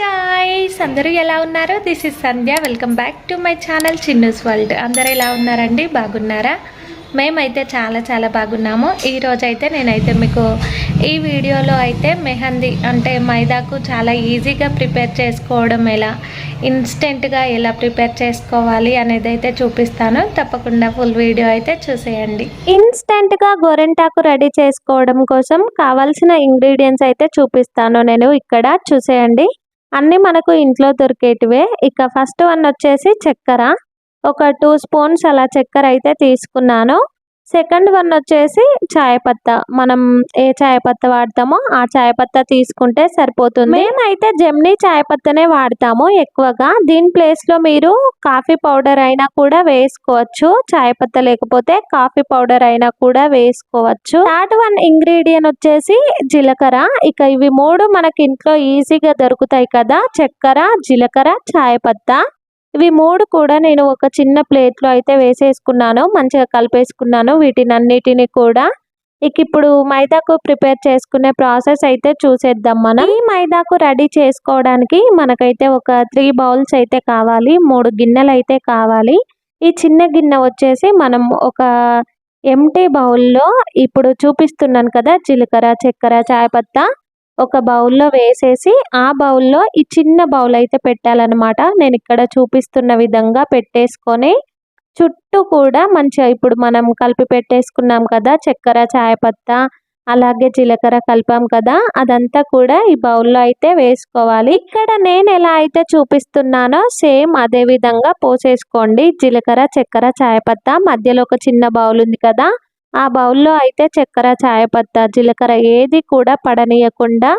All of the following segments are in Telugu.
గాయ్స్ అందరూ ఎలా ఉన్నారు? This is Sandhya welcome back to my channel Chinnu's world అందరూ ఎలా ఉన్నారండి? బాగున్నారా? మేమైతే చాలా చాలా బాగున్నాము. ఈరోజైతే నేనైతే మీకు ఈ వీడియోలో అయితే మెహందీ అంటే మైదాకు చాలా ఈజీగా ప్రిపేర్ చేసుకోవడం ఎలా ఇన్స్టెంట్గా ఎలా ప్రిపేర్ చేసుకోవాలి అనేది అయితే చూపిస్తాను. తప్పకుండా ఫుల్ వీడియో అయితే చూసేయండి. ఇన్స్టెంట్గా గోరెంటాకు రెడీ చేసుకోవడం కోసం కావాల్సిన ఇంగ్రీడియంట్స్ అయితే చూపిస్తాను. నేను ఇక్కడ చూసేయండి. అన్నీ మనకు ఇంట్లో దొరికేటివే. ఇక ఫస్ట్ వన్ వచ్చేసి చక్కెర. ఒక టూ స్పూన్స్ అలా చక్కెర అయితే తీసుకున్నాను. సెకండ్ వన్ వచ్చేసి చాయ్ పత్తా. మనం ఏ చాయ్ పత్తా వాడతామో ఆ చాయ్ పత్తా తీసుకుంటే సరిపోతుంది. మేమైతే జెమ్నీ చాయ్ పత్తనే వాడతాము ఎక్కువగా. దీని ప్లేస్లో మీరు కాఫీ పౌడర్ అయినా కూడా వేసుకోవచ్చు. చాయ్ పత్తా లేకపోతే కాఫీ పౌడర్ అయినా కూడా వేసుకోవచ్చు. థర్డ్ వన్ ఇంగ్రీడియంట్ వచ్చేసి జీలకర్ర. ఇక ఇవి మూడు మనకి ఇంట్లో ఈజీగా దొరుకుతాయి కదా. చక్కెర జీలకర్ర చాయ్ పత్తా. ఇవి మూడు కూడా నేను ఒక చిన్న ప్లేట్లో అయితే వేసేసుకున్నాను మంచిగా కలిపేసుకున్నాను. వీటిని అన్నిటిని కూడా ఇక ఇప్పుడు మైదాకు ప్రిపేర్ చేసుకునే ప్రాసెస్ అయితే చూసేద్దాం మనం. ఈ మైదాకు రెడీ చేసుకోవడానికి మనకైతే ఒక త్రీ బౌల్స్ అయితే కావాలి మూడు గిన్నెలు అయితే కావాలి. ఈ చిన్న గిన్నె వచ్చేసి మనం ఒక ఎంటీ బౌల్లో ఇప్పుడు చూపిస్తున్నాను కదా జీలకర్ర చక్కెర చాయ్పత్తా ఒక బౌల్లో వేసేసి ఆ బౌల్లో ఈ చిన్న బౌల్ అయితే పెట్టాలన్నమాట. నేను ఇక్కడ చూపిస్తున్న విధంగా పెట్టేసుకొని చుట్టూ కూడా మంచిగా ఇప్పుడు మనం కలిపి పెట్టేసుకున్నాం కదా చక్కెర చాయపత్తా అలాగే జీలకర్ర కలిపాం కదా అదంతా కూడా ఈ బౌల్లో అయితే వేసుకోవాలి. ఇక్కడ నేను ఎలా అయితే చూపిస్తున్నానో సేమ్ అదే విధంగా పోసేసుకోండి. జీలకర్ర చక్కెర చాయపత్త మధ్యలో ఒక చిన్న బౌల్ ఉంది కదా ఆ బౌల్లో అయితే చక్కెర చాయపత్త జీలకర్ర ఏది కూడా పడనీయకుండా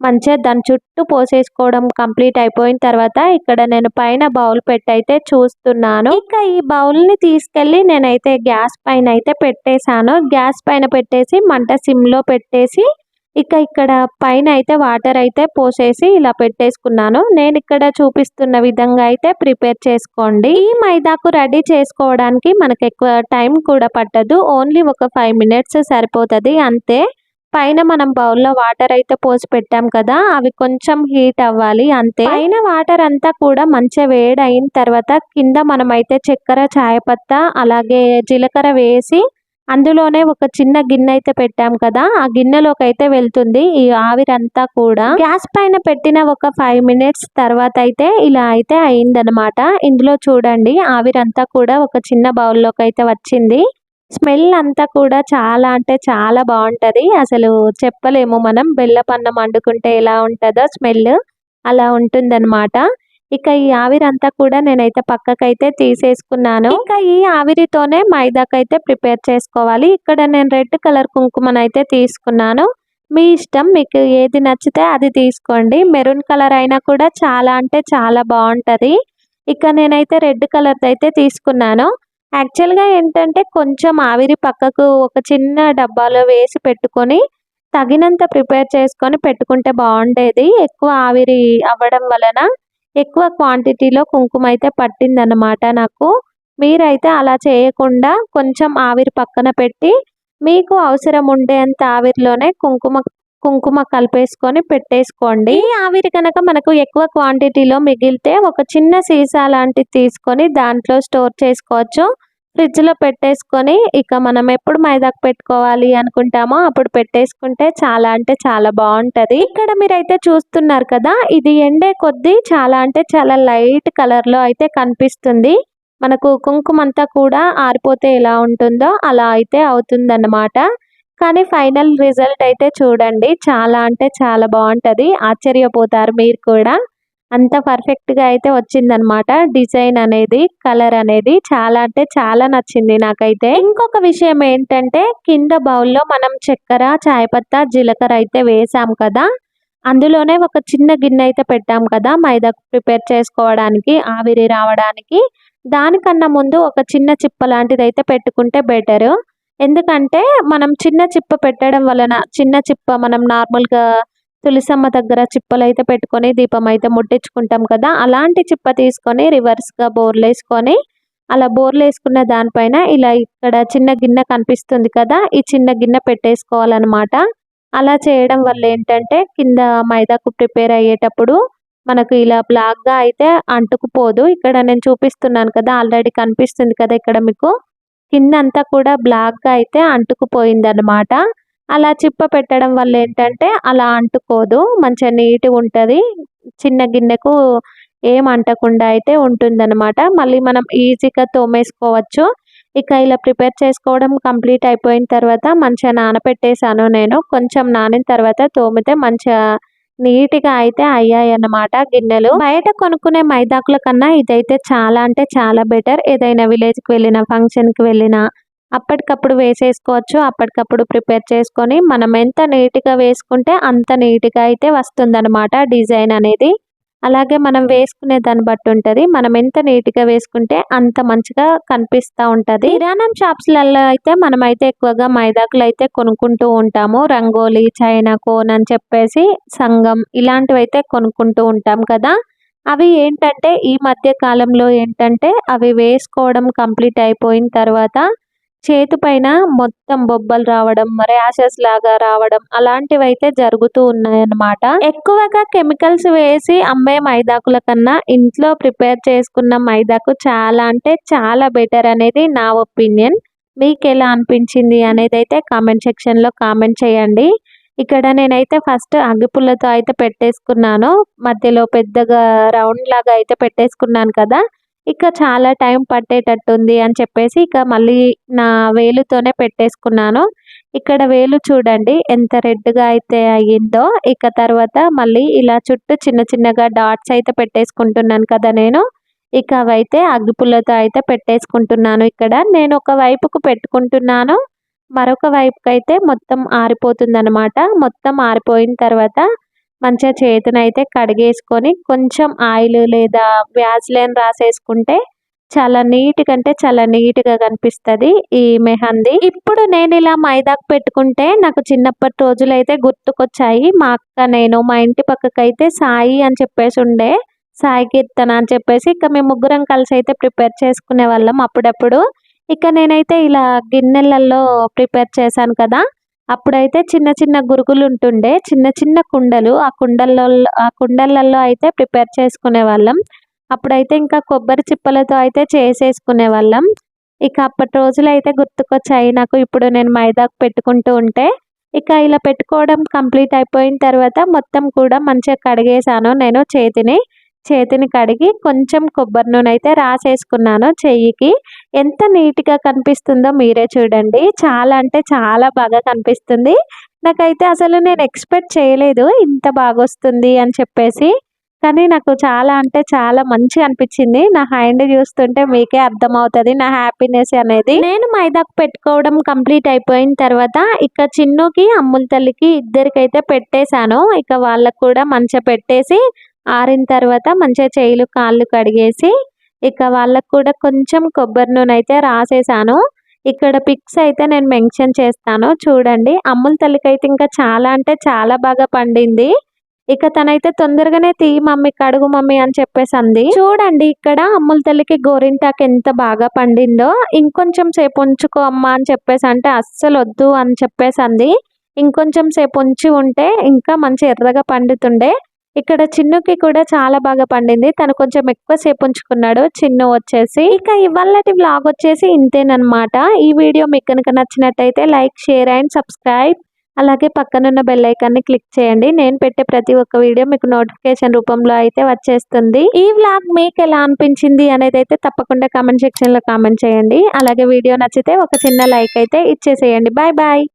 మంచిగా దాని చుట్టూ పోసేసుకోవడం కంప్లీట్ అయిపోయిన తర్వాత ఇక్కడ నేను పైన బౌల్ పెట్టి అయితే చూస్తున్నాను. ఇక ఈ బౌల్ని తీసుకెళ్ళి నేనైతే గ్యాస్ పైన అయితే పెట్టేశాను. గ్యాస్ పైన పెట్టేసి మంట సిమ్లో పెట్టేసి ఇక ఇక్కడ పైన అయితే వాటర్ అయితే పోసేసి ఇలా పెట్టేసుకున్నాను. నేను ఇక్కడ చూపిస్తున్న విధంగా అయితే ప్రిపేర్ చేసుకోండి. ఈ మైదాకు రెడీ చేసుకోవడానికి మనకు ఎక్కువ టైం కూడా పట్టదు. ఓన్లీ ఒక ఫైవ్ మినిట్స్ సరిపోతుంది. అంతే. పైన మనం బౌల్లో వాటర్ అయితే పోసి పెట్టాం కదా అవి కొంచెం హీట్ అవ్వాలి. అంతే. పైన వాటర్ అంతా కూడా మంచిగా వేడి అయిన తర్వాత కింద మనం అయితే చక్కెర చాయపత్త అలాగే జీలకర్ర వేసి అందులోనే ఒక చిన్న గిన్నె అయితే పెట్టాం కదా ఆ గిన్నెలోకి అయితే వెళ్తుంది ఈ ఆవిరంతా కూడా. గ్యాస్ పైన పెట్టిన ఒక ఫైవ్ మినిట్స్ తర్వాత అయితే ఇలా అయితే అయిందనమాట ఇందులో చూడండి ఆవిరంతా కూడా ఒక చిన్న బౌల్లోకి అయితే వచ్చింది. స్మెల్ అంతా కూడా చాలా అంటే చాలా బాగుంటుంది. అసలు చెప్పలేము మనం బెల్లపన్నం వండుకుంటే ఎలా ఉంటుందో స్మెల్ అలా ఉంటుందన్నమాట. ఇక ఈ ఆవిరంతా కూడా నేనైతే పక్కకైతే తీసేసుకున్నాను. ఇంకా ఈ ఆవిరితోనే మైదాకైతే ప్రిపేర్ చేసుకోవాలి. ఇక్కడ నేను రెడ్ కలర్ కుంకుమనైతే తీసుకున్నాను. మీ ఇష్టం మీకు ఏది నచ్చితే అది తీసుకోండి. మెరూన్ కలర్ అయినా కూడా చాలా అంటే చాలా బాగుంటది. ఇక నేనైతే రెడ్ కలర్ అయితే తీసుకున్నాను. యాక్చువల్గా ఏంటంటే కొంచెం ఆవిరి పక్కకు ఒక చిన్న డబ్బాలో వేసి పెట్టుకొని తగినంత ప్రిపేర్ చేసుకొని పెట్టుకుంటే బాగుండేది. ఎక్కువ ఆవిరి అవ్వడం వలన ఎక్కువ క్వాంటిటీలో కుంకుమ అయితే పట్టిందన్నమాట నాకు. మీరైతే అలా చేయకుండా కొంచెం ఆవిరి పక్కన పెట్టి మీకు అవసరం ఉండేంత ఆవిరిలోనే కుంకుమ కుంకుమ కలిపేసుకొని పెట్టేసుకోండి. ఈ ఆవిరి కనుక మనకు ఎక్కువ క్వాంటిటీలో మిగిలితే ఒక చిన్న సీసా లాంటిది తీసుకొని దాంట్లో స్టోర్ చేసుకోవచ్చు. ఫ్రిడ్జ్లో పెట్టేసుకొని ఇక మనం ఎప్పుడు మైదాకు పెట్టుకోవాలి అనుకుంటామో అప్పుడు పెట్టేసుకుంటే చాలా అంటే చాలా బాగుంటుంది. ఇక్కడ మీరైతే చూస్తున్నారు కదా ఇది ఎండే కొద్దీ చాలా అంటే చాలా లైట్ కలర్లో అయితే కనిపిస్తుంది. మనకు కుంకుమ అంతా కూడా ఆరిపోతే ఎలా ఉంటుందో అలా అయితే అవుతుందన్నమాట. కానీ ఫైనల్ రిజల్ట్ అయితే చూడండి చాలా అంటే చాలా బాగుంటుంది. ఆశ్చర్యపోతారు మీరు కూడా. అంత పర్ఫెక్ట్గా అయితే వచ్చిందనమాట డిజైన్ అనేది కలర్ అనేది చాలా అంటే చాలా నచ్చింది నాకైతే. ఇంకొక విషయం ఏంటంటే కింద బౌల్లో మనం చక్కెర చాయపత్తా జీలకర్ర అయితే వేసాం కదా. అందులోనే ఒక చిన్న గిన్నె అయితే పెట్టాం కదా మైదా ప్రిపేర్ చేసుకోవడానికి ఆవిరి రావడానికి. దానికన్నా ముందు ఒక చిన్న చిప్ప లాంటిది అయితే పెట్టుకుంటే బెటర్ ఎందుకంటే మనం చిన్న చిప్ప పెట్టడం వలన చిన్న చిప్ప మనం నార్మల్గా తులసమ్మ దగ్గర చిప్పలు అయితే పెట్టుకొని దీపం అయితే ముట్టించుకుంటాం కదా. అలాంటి చిప్ప తీసుకొని రివర్స్గా బోర్లు వేసుకొని అలా బోర్లు వేసుకున్న దానిపైన ఇలా ఇక్కడ చిన్న గిన్నె కనిపిస్తుంది కదా ఈ చిన్న గిన్నె పెట్టేసుకోవాలన్నమాట. అలా చేయడం వల్ల ఏంటంటే కింద మైదాకు ప్రిపేర్ అయ్యేటప్పుడు మనకు ఇలా బ్లాక్గా అయితే అంటుకుపోదు. ఇక్కడ నేను చూపిస్తున్నాను కదా ఆల్రెడీ కనిపిస్తుంది కదా ఇక్కడ మీకు. కిందంతా కూడా బ్లాక్గా అయితే అంటుకుపోయింది అనమాట అలా చిప్ప పెట్టడం వల్ల ఏంటంటే అలా అంటుకోదు మంచిగా నీట్గా ఉంటుంది. చిన్న గిన్నెకు ఏం అంటకుండా అయితే ఉంటుందన్నమాట. మళ్ళీ మనం ఈజీగా తోమేసుకోవచ్చు. ఇక ఇలా ప్రిపేర్ చేసుకోవడం కంప్లీట్ అయిపోయిన తర్వాత మంచిగా నానపెట్టేశాను నేను. కొంచెం నానిన తర్వాత తోమితే మంచిగా నీట్గా అయితే అయ్యాయి అన్నమాట గిన్నెలు. బయట కొనుక్కునే మైదాకుల కన్నా ఇదైతే చాలా అంటే చాలా బెటర్. ఏదైనా విలేజ్కి వెళ్ళిన ఫంక్షన్కి వెళ్ళినా అప్పటికప్పుడు వేసేసుకోవచ్చు అప్పటికప్పుడు ప్రిపేర్ చేసుకొని మనం ఎంత నీట్గా వేసుకుంటే అంత నీట్గా అయితే వస్తుందన్నమాట డిజైన్ అనేది. అలాగే మనం వేసుకునే దాన్ని బట్టి ఉంటుంది. మనం ఎంత నీట్గా వేసుకుంటే అంత మంచిగా కనిపిస్తూ ఉంటుంది. కిరాణం షాప్స్లలో అయితే మనమైతే ఎక్కువగా మైదాకులు అయితే కొనుక్కుంటూ ఉంటాము. రంగోలీ చైనా కోన్ అని చెప్పేసి సంగం ఇలాంటివి అయితే కొనుక్కుంటూ ఉంటాం కదా. అవి ఏంటంటే ఈ మధ్య కాలంలో ఏంటంటే అవి వేసుకోవడం కంప్లీట్ అయిపోయిన తర్వాత చేతి పైన మొత్తం బొబ్బలు రావడం ర్యాషెస్ లాగా రావడం అలాంటివి అయితే జరుగుతూ ఉన్నాయన్నమాట. ఎక్కువగా కెమికల్స్ వేసి అమ్మే మైదాకుల కన్నా ఇంట్లో ప్రిపేర్ చేసుకున్న మైదాకు చాలా అంటే చాలా బెటర్ అనేది నా ఒపీనియన్ మీకు ఎలా అనిపించింది అనేది అయితే కామెంట్ సెక్షన్లో కామెంట్ చేయండి. ఇక్కడ నేనైతే ఫస్ట్ అగ్గిపుల్లతో అయితే పెట్టేసుకున్నాను. మధ్యలో పెద్దగా రౌండ్ లాగా అయితే పెట్టేసుకున్నాను కదా. ఇక చాలా టైం పట్టేటట్టుంది అని చెప్పేసి ఇక మళ్ళీ నా వేలుతోనే పెట్టేసుకున్నాను. ఇక్కడ వేలు చూడండి ఎంత రెడ్గా అయితే అయ్యిందో ఇక తర్వాత మళ్ళీ ఇలా చుట్టూ చిన్న చిన్నగా డాట్స్ అయితే పెట్టేసుకుంటున్నాను కదా నేను. ఇక అవైతే అగ్గిపుల్లతో అయితే పెట్టేసుకుంటున్నాను ఇక్కడ. నేను ఒక వైపుకు పెట్టుకుంటున్నాను మరొక వైపుకైతే మొత్తం ఆరిపోతుంది అనమాట మొత్తం ఆరిపోయిన తర్వాత మంచిగా చేతిని అయితే కడిగేసుకొని కొంచెం ఆయిల్ లేదా వ్యాజ్లైన్ రాసేసుకుంటే చాలా నీట్గా అంటే చాలా నీట్గా కనిపిస్తుంది ఈ మెహందీ. ఇప్పుడు నేను ఇలా మైదాకు పెట్టుకుంటే నాకు చిన్నప్పటి రోజులు అయితే గుర్తుకొచ్చాయి. మా అక్క నేను మా ఇంటి పక్కకైతే సాయి అని చెప్పేసి ఉండే సాయి కీర్తన అని చెప్పేసి ఇక మేము ముగ్గురం కలిసి అయితే ప్రిపేర్ చేసుకునే వాళ్ళం అప్పుడప్పుడు. ఇక నేనైతే ఇలా గిన్నెలలో ప్రిపేర్ చేశాను కదా అప్పుడైతే చిన్న చిన్న గురుగులు ఉంటుండే చిన్న చిన్న కుండలు ఆ కుండల్లో ఆ కుండలలో అయితే ప్రిపేర్ చేసుకునే వాళ్ళం. అప్పుడైతే ఇంకా కొబ్బరి చిప్పలతో అయితే చేసేసుకునే వాళ్ళం. ఇక అప్పటి రోజులు అయితే గుర్తుకొచ్చాయి నాకు ఇప్పుడు నేను మైదాకు పెట్టుకుంటూ ఉంటే ఇక ఇలా పెట్టుకోవడం కంప్లీట్ అయిపోయిన తర్వాత మొత్తం కూడా మంచిగా కడిగేసాను నేను చేతిని. చేతిని కడిగి కొంచెం కొబ్బరి నూనె అయితే రాసేసుకున్నాను చెయ్యికి. ఎంత నీట్గా కనిపిస్తుందో మీరే చూడండి. చాలా అంటే చాలా బాగా కనిపిస్తుంది. నాకైతే అసలు నేను ఎక్స్పెక్ట్ చేయలేదు ఇంత బాగా వస్తుంది అని చెప్పేసి. కానీ నాకు చాలా అంటే చాలా మంచిగా అనిపించింది. నా హ్యాండ్ చూస్తుంటే మీకే అర్థమవుతుంది నా హ్యాపీనెస్ అనేది. నేను మైదాకు పెట్టుకోవడం కంప్లీట్ అయిపోయిన తర్వాత ఇక చిన్నుకి అమ్ముల తల్లికి ఇద్దరికైతే పెట్టేశాను. ఇక వాళ్ళకు కూడా మంచిగా పెట్టేసి ఆరిన తర్వాత మంచిగా చేయిలు కాళ్ళు కడిగేసి ఇక వాళ్ళకు కూడా కొంచెం కొబ్బరి నూనె అయితే రాసేసాను. ఇక్కడ పిక్స్ అయితే నేను మెన్షన్ చేస్తాను. చూడండి అమ్ముల తల్లికి అయితే ఇంకా చాలా అంటే చాలా బాగా పండింది. ఇక తనైతే తొందరగానే తీ మమ్మీ కడుగు మమ్మీ అని చెప్పేసి అంది చూడండి ఇక్కడ అమ్ముల తల్లికి గోరింటాకు ఎంత బాగా పండిందో. ఇంకొంచెం సేపు ఉంచుకో అమ్మా అని చెప్పేసి అంటే అస్సలు వద్దు అని చెప్పేసి అంది ఇంకొంచెం సేపు ఉంచి ఉంటే ఇంకా మంచి ఎర్రగా పండుతుండే. ఇక్కడ చిన్నుకి కూడా చాలా బాగా పండింది. తను కొంచెం ఎక్కువ సేపు ఉంచుకున్నాడు. చిన్ను వచ్చేసి ఇక ఇవాళటి వ్లాగ్ వచ్చేసి ఇంతేనమాట ఈ వీడియో మీకు కనుక నచ్చినట్టయితే లైక్ షేర్ అండ్ సబ్స్క్రైబ్. అలాగే పక్కనున్న బెల్ ఐకాన్ని క్లిక్ చేయండి. నేను పెట్టే ప్రతి ఒక్క వీడియో మీకు నోటిఫికేషన్ రూపంలో అయితే వచ్చేస్తుంది. ఈ వ్లాగ్ మీకు ఎలా అనిపించింది అనేది అయితే తప్పకుండా కామెంట్ సెక్షన్లో కామెంట్ చేయండి. అలాగే వీడియో నచ్చితే ఒక చిన్న లైక్ అయితే ఇచ్చేసేయండి. Bye bye